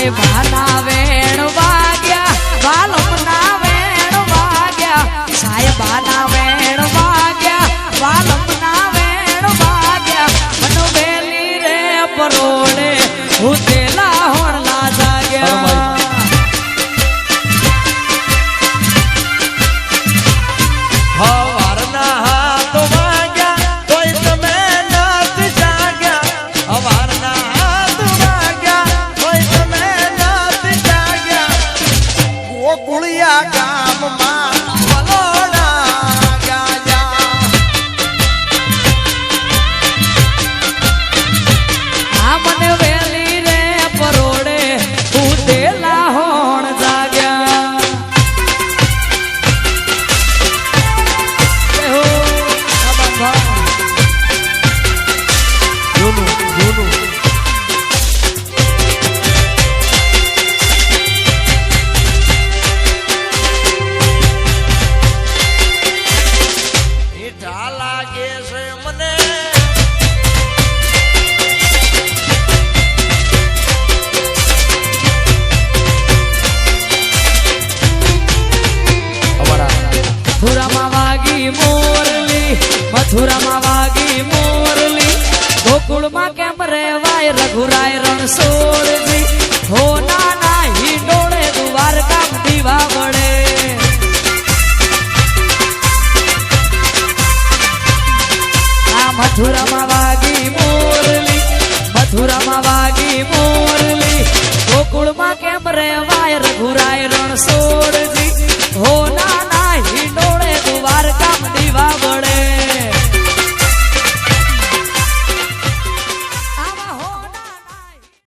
ભાઈ ભાના વેણ વાગ્યા વાલમના વેણ વાગ્યા. સાહેબ ભાના વેણ વાગ્યા વાલમના વેણ વાગ્યા. મનોબેલી રે પરોળે હું તે મથુરામાં વાગી મોરલી. ગોકુળમાં કેમ રહેવાય? રઘુરાય રણછોડજી હો નાના હી ડોળે કામ દીવા વળે આ મથુરામાં વાગી મોરલી. મથુરામાં વાગી મોરલી. ગોકુળમાં કેમ રહેવાય? રઘુરાય રણછોડ